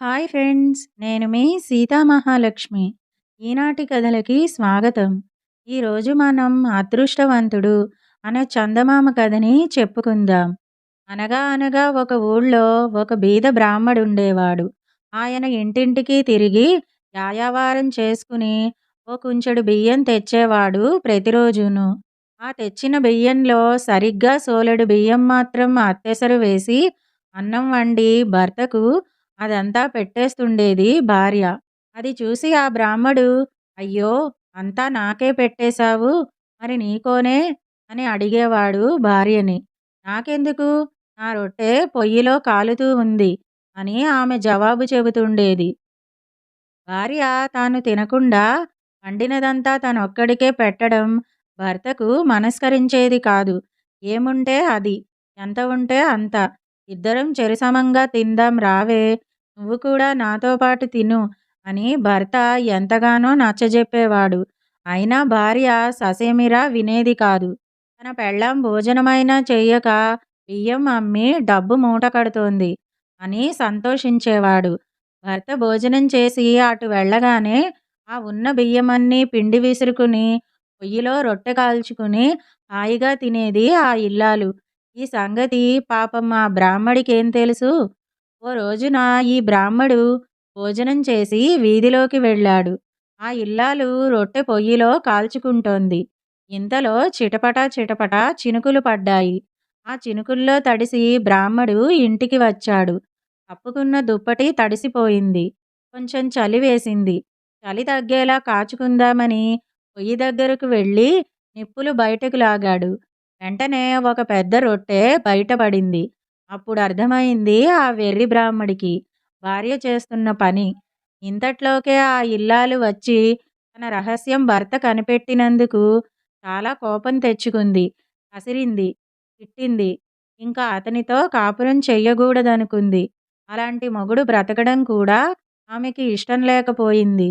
Hi friends నేను మీ సీతామహాలక్ష్మి ఈనాటి కథలకి స్వాగతం. ఈరోజు మనం అదృష్టవంతుడు అనే చందమామ కథని చెప్పుకుందాం. అనగా అనగా ఒక ఊళ్ళో ఒక బీద బ్రాహ్మడు ఉండేవాడు ఆయన ఇంటింటికి తిరిగి యాయావారం చేసుకుని ఓ కుంచెడు బియ్యం తెచ్చేవాడు ప్రతిరోజును. ఆ తెచ్చిన బియ్యంలో సరిగ్గా సోలెడు బియ్యం మాత్రం అత్తెసరు వేసి అన్నం వండి భర్తకు అదంతా పెట్టేస్తుండేది భార్య. అది చూసి ఆ బ్రాహ్మడు అయ్యో అంతా నాకే పెట్టేశావు. మరి నీకోనే? అని అడిగేవాడు భార్యని. నాకెందుకు? నా రొట్టె పొయ్యిలో కాలుతూ ఉంది అని ఆమె జవాబు చెబుతుండేది. భార్య తాను తినకుండా వండినదంతా తనొక్కడికే పెట్టడం భర్తకు మనస్కరించేది కాదు. ఏముంటే అది? ఎంత ఉంటే అంత? ఇద్దరం చెరిసమంగా తిందాం రావే నువ్వు కూడా నాతో పాటు తిను అని భర్త ఎంతగానో నచ్చజెప్పేవాడు. అయినా భార్య ససేమిరా వినేది కాదు. తన పెళ్ళాం భోజనమైనా చెయ్యక బియ్యం అమ్మి డబ్బు మూట కడుతోంది అని సంతోషించేవాడు. భర్త భోజనం చేసి అటు వెళ్ళగానే ఆ ఉన్న బియ్యమన్నీ పిండి విసురుకుని పొయ్యిలో రొట్టె కాల్చుకుని హాయిగా తినేది ఆ ఇల్లాలు. ఈ సంగతి పాపం ఆ బ్రాహ్మడికేం తెలుసు? ఓ రోజున ఈ బ్రాహ్మడు భోజనం చేసి వీధిలోకి వెళ్ళాడు. ఆ ఇల్లాలు రొట్టె పొయ్యిలో కాల్చుకుంటోంది. ఇంతలో చిటపట చిటపట చినుకులు పడ్డాయి. ఆ చినుకుల్లో తడిసి బ్రాహ్మడు ఇంటికి వచ్చాడు. కప్పుకున్న దుప్పటి తడిసిపోయింది. కొంచెం చలి వేసింది. చలి తగ్గేలా కాచుకుందామని పొయ్యి దగ్గరకు వెళ్ళి నిప్పులు బయటకు లాగాడు. వెంటనే ఒక పెద్ద రొట్టె బయటపడింది. అప్పుడు అర్థమైంది ఆ వెర్రి బ్రాహ్మడికి భార్య చేస్తున్న పని. ఇంతట్లోకే ఆ ఇల్లాలు వచ్చి తన రహస్యం భర్త కనిపెట్టినందుకు చాలా కోపం తెచ్చుకుంది. కసిరింది తిట్టింది ఇంకా అతనితో కాపురం చెయ్యకూడదనుకుంది. అలాంటి మొగుడు బ్రతకడం కూడా ఆమెకి ఇష్టం లేకపోయింది.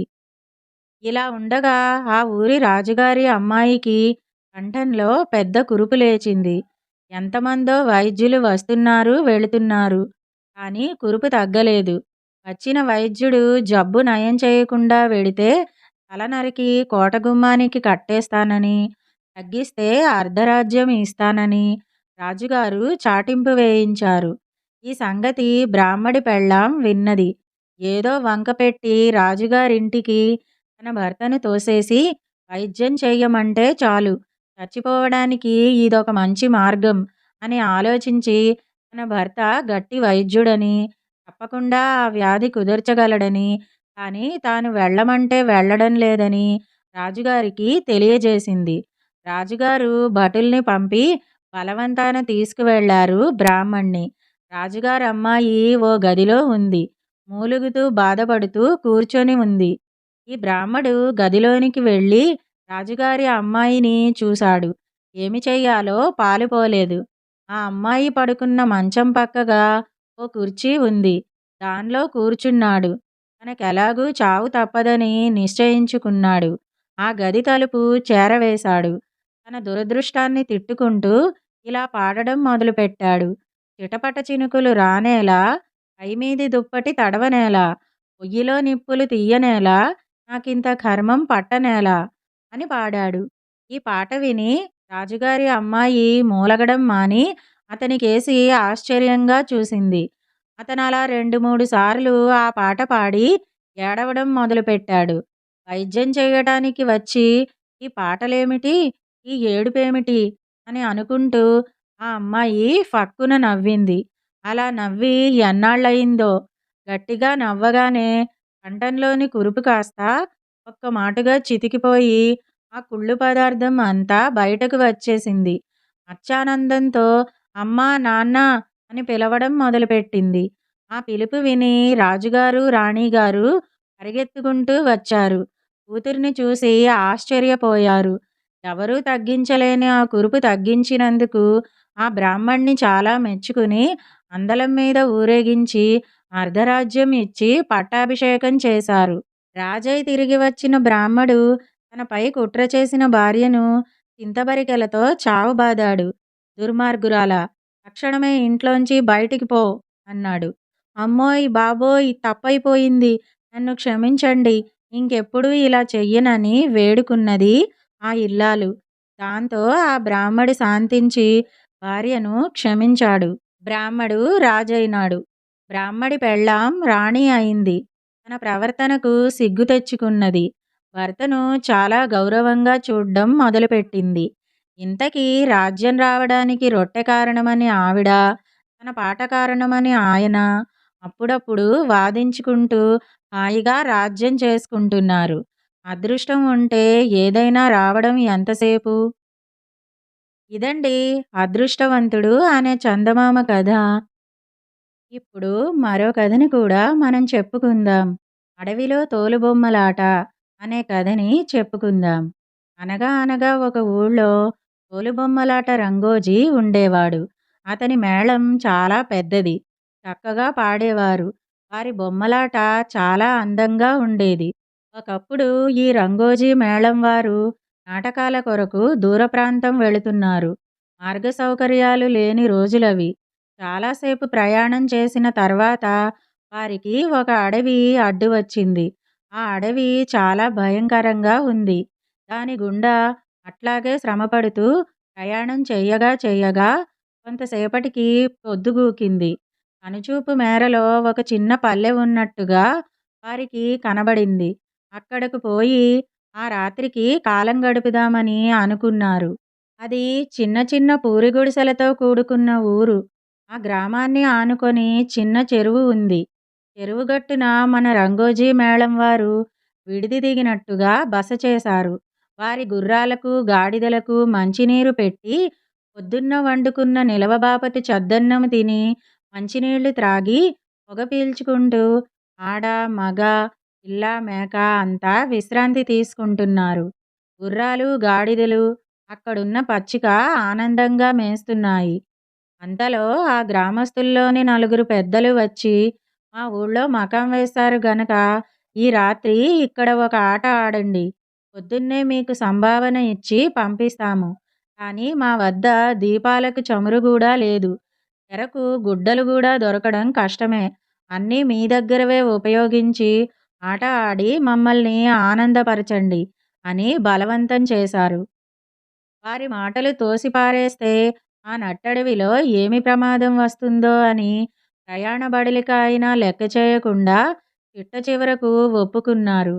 ఇలా ఉండగా ఆ ఊరి రాజుగారి అమ్మాయికి కంఠంలో పెద్ద కురుపు లేచింది. ఎంతమందో వైద్యులు వస్తున్నారు వెళుతున్నారు. కానీ కురుపు తగ్గలేదు. వచ్చిన వైద్యుడు జబ్బు నయం చేయకుండా వెడితే తల నరికి కోటగుమ్మానికి కట్టేస్తానని తగ్గిస్తే అర్ధరాజ్యం ఇస్తానని రాజుగారు చాటింపు వేయించారు. ఈ సంగతి బ్రాహ్మడి పెళ్ళాం విన్నది. ఏదో వంక పెట్టి రాజుగారింటికి తన భర్తను తోసేసి వైద్యం చెయ్యమంటే చాలు. చచ్చిపోవడానికి ఇదొక మంచి మార్గం అని ఆలోచించి తన భర్త గట్టి వైద్యుడని తప్పకుండా ఆ వ్యాధి కుదర్చగలడని కానీ తాను వెళ్ళమంటే వెళ్ళడం లేదని రాజుగారికి తెలియజేసింది. రాజుగారు భటుల్ని పంపి బలవంతాన తీసుకువెళ్ళారు బ్రాహ్మణ్ణి. రాజుగారు అమ్మాయి ఓ గదిలో ఉంది. మూలుగుతూ బాధపడుతూ కూర్చొని ఉంది. ఈ బ్రాహ్మడు గదిలోనికి వెళ్ళి రాజుగారి అమ్మాయిని చూశాడు. ఏమి చెయ్యాలో పాలుపోలేదు. ఆ అమ్మాయి పడుకున్న మంచం పక్కగా ఓ కుర్చీ ఉంది. దానిలో కూర్చున్నాడు. తనకెలాగూ చావు తప్పదని నిశ్చయించుకున్నాడు. ఆ గది తలుపు చేరవేశాడు. తన దురదృష్టాన్ని తిట్టుకుంటూ ఇలా పాడడం మొదలుపెట్టాడు. చిటపట చినుకులు రానేలా పైమీది దుప్పటి తడవనేలా పొయ్యిలో నిప్పులు తీయనేలా నాకింత కర్మం పట్టనేలా అని పాడాడు. ఈ పాట విని రాజుగారి అమ్మాయి మూలగడం మాని అతనికేసి ఆశ్చర్యంగా చూసింది. అతను అలా రెండు మూడు సార్లు ఆ పాట పాడి ఏడవడం మొదలుపెట్టాడు. వైద్యం చేయటానికి వచ్చి ఈ పాటలేమిటి? ఈ ఏడుపేమిటి? అని అనుకుంటూ ఆ అమ్మాయి ఫక్కున నవ్వింది. అలా నవ్వి ఎన్నాళ్ళయిందో? గట్టిగా నవ్వగానే కంఠంలోని కురుపు కాస్త ఒక్క మాటుగా చితికిపోయి ఆ కుళ్ళు పదార్థం అంతా బయటకు వచ్చేసింది. అచ్చానందంతో అమ్మా నాన్న అని పిలవడం మొదలుపెట్టింది. ఆ పిలుపు విని రాజుగారు రాణిగారు పరిగెత్తుకుంటూ వచ్చారు. కూతురిని చూసి ఆశ్చర్యపోయారు. ఎవరూ తగ్గించలేని ఆ కురుపు తగ్గించినందుకు ఆ బ్రాహ్మణ్ణి చాలా మెచ్చుకుని అందలం మీద ఊరేగించి అర్ధరాజ్యం ఇచ్చి పట్టాభిషేకం చేశారు. రాజయ్య తిరిగి వచ్చిన బ్రాహ్మడు తనపై కుట్ర చేసిన భార్యను చింతబరికెలతో చావుబాదాడు. దుర్మార్గురాల తక్షణమే ఇంట్లోంచి బయటికి పో అన్నాడు. అమ్మోయ్ బాబోయ్ తప్పైపోయింది. నన్ను క్షమించండి. ఇంకెప్పుడూ ఇలా చెయ్యనని వేడుకున్నది ఆ ఇల్లాలు. దాంతో ఆ బ్రాహ్మడు శాంతించి భార్యను క్షమించాడు. బ్రాహ్మడు రాజైనాడు. బ్రాహ్మడి పెళ్ళాం రాణి అయింది. తన ప్రవర్తనకు సిగ్గు తెచ్చుకున్నది. భర్తను చాలా గౌరవంగా చూడ్డం మొదలుపెట్టింది. ఇంతకీ రాజ్యం రావడానికి రొట్టె కారణమని ఆవిడ తన పాట కారణమని ఆయన అప్పుడప్పుడు వాదించుకుంటూ హాయిగా రాజ్యం చేసుకుంటున్నారు. అదృష్టం ఉంటే ఏదైనా రావడం ఎంతసేపు? ఇదండి అదృష్టవంతుడు అనే చందమామ కథ. ఇప్పుడు మరో కథని కూడా మనం చెప్పుకుందాం. అడవిలో తోలుబొమ్మలాట అనే కథని చెప్పుకుందాం. అనగా అనగా ఒక ఊళ్ళో తోలుబొమ్మలాట రంగోజీ ఉండేవాడు. అతని మేళం చాలా పెద్దది. చక్కగా పాడేవారు. వారి బొమ్మలాట చాలా అందంగా ఉండేది. ఒకప్పుడు ఈ రంగోజీ మేళం వారు నాటకాల కొరకు దూర ప్రాంతం వెళుతున్నారు. మార్గ సౌకర్యాలు లేని రోజులవి. చాలాసేపు ప్రయాణం చేసిన తర్వాత వారికి ఒక అడవి అడ్డు వచ్చింది. ఆ అడవి చాలా భయంకరంగా ఉంది. దాని గుండా అట్లాగే శ్రమపడుతూ ప్రయాణం చెయ్యగా చెయ్యగా కొంతసేపటికి పొద్దుగూకింది. కనుచూపు మేరలో ఒక చిన్న పల్లె ఉన్నట్టుగా వారికి కనబడింది. అక్కడకు పోయి ఆ రాత్రికి కాలం గడుపుదామని అనుకున్నారు. అది చిన్న చిన్న పూరి గుడిసెలతో కూడుకున్న ఊరు. ఆ గ్రామాన్ని ఆనుకొని చిన్న చెరువు ఉంది. చెరువు గట్టున మన రంగోజీ మేళం వారు విడిది దిగినట్టుగా బస చేశారు. వారి గుర్రాలకు గాడిదలకు మంచినీరు పెట్టి పొద్దున్న వండుకున్న నిలవబాపతి చద్దన్నం తిని మంచినీళ్ళు త్రాగి పొగ పీల్చుకుంటూ ఆడ మగ పిల్ల మేక అంతా విశ్రాంతి తీసుకుంటున్నారు. గుర్రాలు గాడిదలు అక్కడున్న పచ్చిక ఆనందంగా మేస్తున్నాయి. అంతలో ఆ గ్రామస్తుల్లోని నలుగురు పెద్దలు వచ్చి మా ఊళ్ళో మకాం వేశారు గనక ఈ రాత్రి ఇక్కడ ఒక ఆట ఆడండి. పొద్దున్నే మీకు సంభావన ఇచ్చి పంపిస్తాము. కానీ మా వద్ద దీపాలకు చమురు కూడా లేదు. తెరకు గుడ్డలు కూడా దొరకడం కష్టమే. అన్నీ మీ దగ్గరవే ఉపయోగించి ఆట ఆడి మమ్మల్ని ఆనందపరచండి అని బలవంతం చేశారు. వారి మాటలు తోసిపారేస్తే ఆ నట్టడవిలో ఏమి ప్రమాదం వస్తుందో అని ప్రయాణ బడలిక అయినా లెక్క చేయకుండా చిట్ట చివరకు ఒప్పుకున్నారు.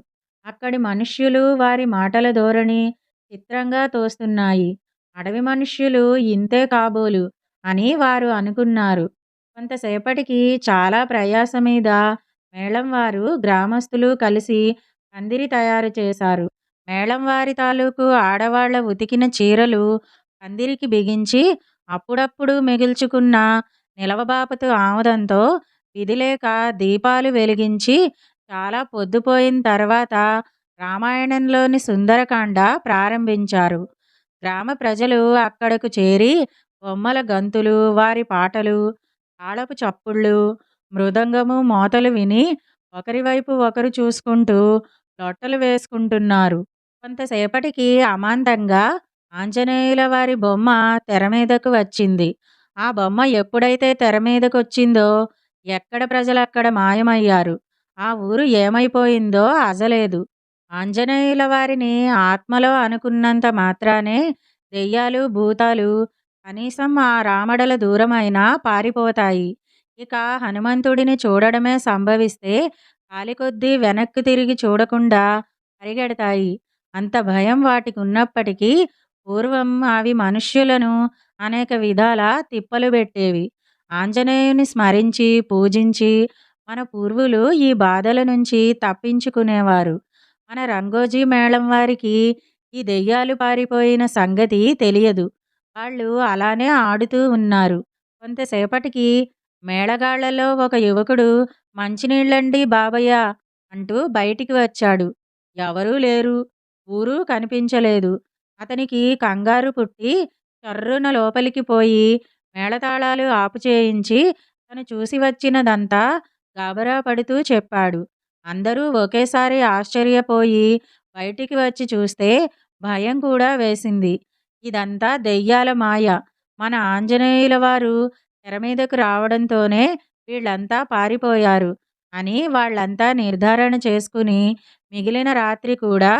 అక్కడి మనుష్యులు వారి మాటల ధోరణి చిత్రంగా తోస్తున్నాయి. అడవి మనుష్యులు ఇంతే కాబోలు అని వారు అనుకున్నారు. కొంతసేపటికి చాలా ప్రయాస మీద మేళం వారు గ్రామస్తులు కలిసి పందిరి తయారు చేశారు. మేళం వారి తాలూకు ఆడవాళ్ళ ఉతికిన చీరలు పందిరికి బిగించి అప్పుడప్పుడు మిగిల్చుకున్న నిలవబాపతు ఆముదంతో విధిలేక దీపాలు వెలిగించి చాలా పొద్దుపోయిన తర్వాత రామాయణంలోని సుందరకాండ ప్రారంభించారు. గ్రామ ప్రజలు అక్కడకు చేరి బొమ్మల గంతులు వారి పాటలు తాళపు చప్పుళ్ళు మృదంగము మోతలు విని ఒకరి వైపు ఒకరు చూసుకుంటూ లొట్టలు వేసుకుంటున్నారు. కొంతసేపటికి అమాంతంగా ఆంజనేయుల వారి బొమ్మ తెర మీదకు వచ్చింది. ఆ బొమ్మ ఎప్పుడైతే తెర మీదకు వచ్చిందో ఎక్కడ ప్రజలు అక్కడ మాయమయ్యారు? ఆ ఊరు ఏమైపోయిందో అజలేదు ఆంజనేయుల వారిని ఆత్మలో అనుకున్నంత మాత్రానే దెయ్యాలు భూతాలు కనీసం ఆ రామడల దూరమైనా పారిపోతాయి. ఇక హనుమంతుడిని చూడడమే సంభవిస్తే కాలికొద్దీ వెనక్కి తిరిగి చూడకుండా పరిగెడతాయి. అంత భయం వాటికి ఉన్నప్పటికీ పూర్వం అవి మనుష్యులను అనేక విధాల తిప్పలు పెట్టేవి. ఆంజనేయుని స్మరించి పూజించి మన పూర్వులు ఈ బాధల నుంచి తప్పించుకునేవారు. మన రంగోజీ మేళం వారికి ఈ దెయ్యాలు పారిపోయిన సంగతి తెలియదు. వాళ్ళు అలానే ఆడుతూ ఉన్నారు. కొంతసేపటికి మేళగాళ్ళలో ఒక యువకుడు మంచినీళ్ళండి బాబయ్య అంటూ బయటికి వచ్చాడు. ఎవరూ లేరు. ఊరు కనిపించలేదు. అతనికి కంగారు పుట్టి చర్రున లోపలికి పోయి మేళతాళాలు ఆపు చేయించి తను చూసి వచ్చినదంతా గాబరా పడుతూ చెప్పాడు. అందరూ ఒకేసారి ఆశ్చర్యపోయి బయటికి వచ్చి చూస్తే భయం కూడా వేసింది. ఇదంతా దెయ్యాల మాయ. మన ఆంజనేయుల వారు తెర మీదకు రావడంతోనే వీళ్ళంతా పారిపోయారు అని వాళ్ళంతా నిర్ధారణ చేసుకుని మిగిలిన రాత్రి కూడా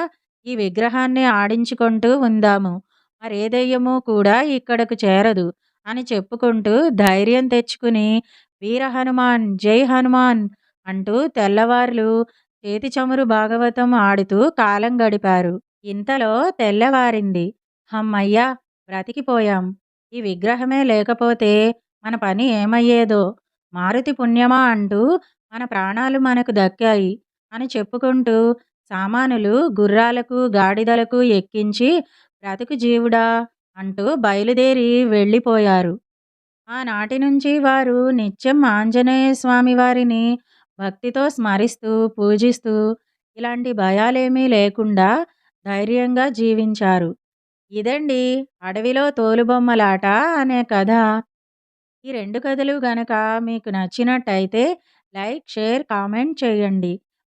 ఈ విగ్రహాన్ని ఆడించుకుంటూ ఉందాము. మరేదయ్యము కూడా ఇక్కడకు చేరదు అని చెప్పుకుంటూ ధైర్యం తెచ్చుకుని వీర హనుమాన్ జై హనుమాన్ అంటూ తెల్లవార్లు చేతి చమురు భాగవతం ఆడుతూ కాలం గడిపారు. ఇంతలో తెల్లవారింది. హమ్మయ్యా బ్రతికిపోయాం. ఈ విగ్రహమే లేకపోతే మన పని ఏమయ్యేదో? మారుతి పుణ్యమా అంటూ మన ప్రాణాలు మనకు దక్కాయి అని చెప్పుకుంటూ సామానులు గుర్రాలకు గాడిదలకు ఎక్కించి బ్రతుకు జీవుడా అంటూ బయలుదేరి వెళ్ళిపోయారు. ఆనాటి నుంచి వారు నిత్యం ఆంజనేయ స్వామి వారిని భక్తితో స్మరిస్తూ పూజిస్తూ ఇలాంటి భయాలేమీ లేకుండా ధైర్యంగా జీవించారు. ఇదండి అడవిలో తోలుబొమ్మలాట అనే కథ. ఈ రెండు కథలు గనక మీకు నచ్చినట్టయితే లైక్ షేర్ కామెంట్ చేయండి.